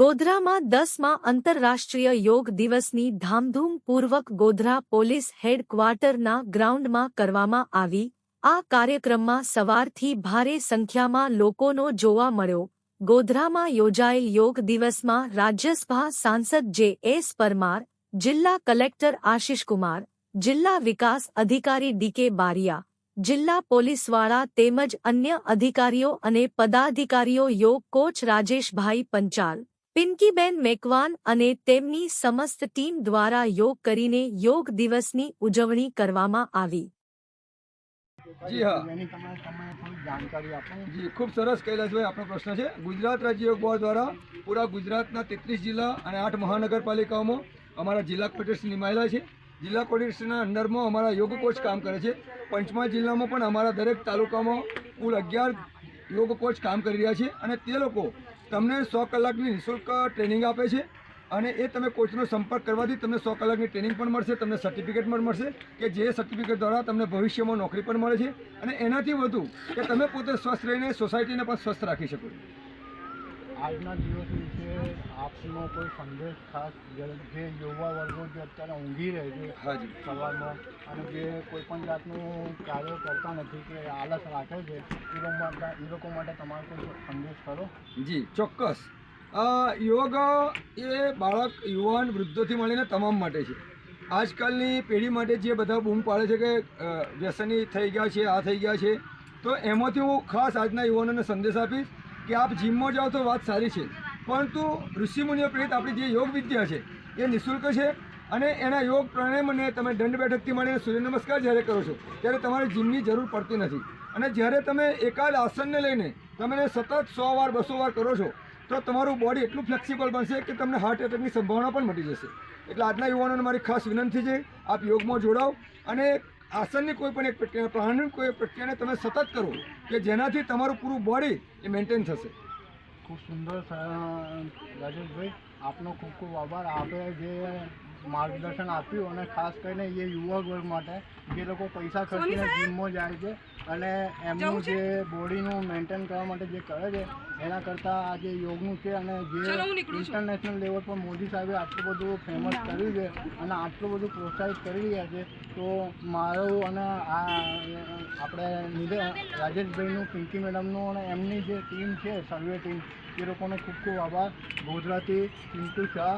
ગોધરામાં દસમાં આંતરરાષ્ટ્રીય યોગ દિવસની ધામધૂમપૂર્વક ગોધરા પોલીસ હેડક્વાર્ટરના ગ્રાઉન્ડમાં કરવામાં આવી. આ કાર્યક્રમમાં સવારથી ભારે સંખ્યામાં લોકોનો જોવા મળ્યો. ગોધરામાં યોજાયેલ યોગ દિવસમાં રાજ્યસભા સાંસદ જે એસ પરમાર, જિલ્લા કલેક્ટર આશિષકુમાર જિલ્લા વિકાસ અધિકારી ડીકે બારિયા, જિલ્લા પોલીસવાળા તેમજ અન્ય અધિકારીઓ અને પદાધિકારીઓ યોગ કોચ રાજેશભાઈ પંચાલ પિંકીબેન મેકવાન અને તેમની સમસ્ત ટીમ દ્વારા યોગ કરીને યોગ દિવસની ઉજવણી કરવામાં આવી. જી હા. જી ખૂબ સરસ કૈલાસભાઈ આપનો પ્રશ્ન છે. ગુજરાત રાજ્ય યોગ બોર્ડ દ્વારા પૂરા ગુજરાતના તેત્રીસ જિલ્લા અને આઠ મહાનગરપાલિકાઓમાં અમારા જિલ્લા કોર્પોરેશન નિમાયેલા છે. જિલ્લા કોર્પોરેશનના અંડરમાં અમારા યોગ કોચ કામ કરે છે. પંચમહાલ જિલ્લામાં પણ અમારા દરેક તાલુકામાં કુલ અગિયાર યોગ કોચ કામ કરી રહ્યા છે અને તે લોકો તમને સો કલાકની નિઃશુલ્ક ટ્રેનિંગ આપે છે અને એ તમે કોચનો સંપર્ક કરવાથી તમને સો કલાકની ટ્રેનિંગ પણ મળશે, તમને સર્ટિફિકેટ પણ મળશે કે જે સર્ટિફિકેટ દ્વારા તમને ભવિષ્યમાં નોકરી પણ મળે છે અને એનાથી વધુ કે તમે પોતે સ્વસ્થ રહીને સોસાયટીને પણ સ્વસ્થ રાખી શકો આજના દિવસ વિશે આપનો કોઈ સંદેશ ખાસ જે યુવા વર્ગો જે અત્યારે ઊંઘી રહે છે હાજી. સવારમાં અને જે કોઈ પણ જાતનું કાર્ય કરતા નથી કે આલસ રાખે છે એ લોકો માટે એ લોકો માટે તમારો કોઈ સંદેશ ખરો? જી ચોક્કસ. યોગ એ બાળક યુવાન વૃદ્ધોથી મળીને તમામ માટે છે. આજકાલની પેઢી માટે જે બધા બૂમ પાડે છે કે વ્યસની થઈ ગયા છે આ થઈ ગયા છે તો એમાંથી હું ખાસ આજના યુવાનોને સંદેશ આપીશ કે આપ જીમમાં જાઓ તો વાત સારી છે. પરંતુ ઋષિમુનિઓ પ્રેરિત આપણી જે યોગ વિદ્યા છે, એ નિઃશુલ્ક છે અને એના યોગ પ્રાણાયામ અને તમે દંડ બેઠકથી મળીને સૂર્ય નમસ્કાર જ્યારે કરો છો, ત્યારે તમારે જીમની જરૂર પડતી નથી. અને જ્યારે તમે એકાદ આસનને લઈને તમે સતત સો વાર, બસો વાર કરો છો, તો તમારું બોડી એટલું ફ્લેક્સિબલ બનશે કે તમને હાર્ટ એટેકની સંભાવના પણ મટી જશે. એટલે આજના યુવાનોને મારી ખાસ વિનંતી છે, આપ યોગમાં જોડાઓ અને આસનની કોઈ પણ એક પ્રક્રિયા, પ્રાણાયામની કોઈ પ્રક્રિયાને તમે સતત કરો કે જેનાથી તમારું પૂરું બોડી એ મેન્ટેન થશે. ખૂબ સુંદર રાજેશભાઈ, આપનો ખૂબ ખૂબ આભાર. આપે જે માર્ગદર્શન આપ્યું અને ખાસ કરીને એ યુવક વર્ગ માટે જે લોકો પૈસા ખર્ચીને જીમમાં જાય છે અને એમનું જે બોડીનું મેન્ટેન કરવા માટે જે કરે છે એના કરતાં આ જે યોગનું છે અને જે ઇન્ટરનેશનલ લેવલ પર મોદી સાહેબે આટલું બધું ફેમસ કર્યું છે અને આટલું બધું પ્રોત્સાહિત કરી રહ્યા છે તો મારું અને આ આપણે નિધે રાજેશભાઈનું પિંકી મેડમનું અને એમની જે ટીમ છે સર્વે ટીમ એ લોકોનો ખૂબ ખૂબ આભાર. ગોધરાથી પિન્ટુ શાહ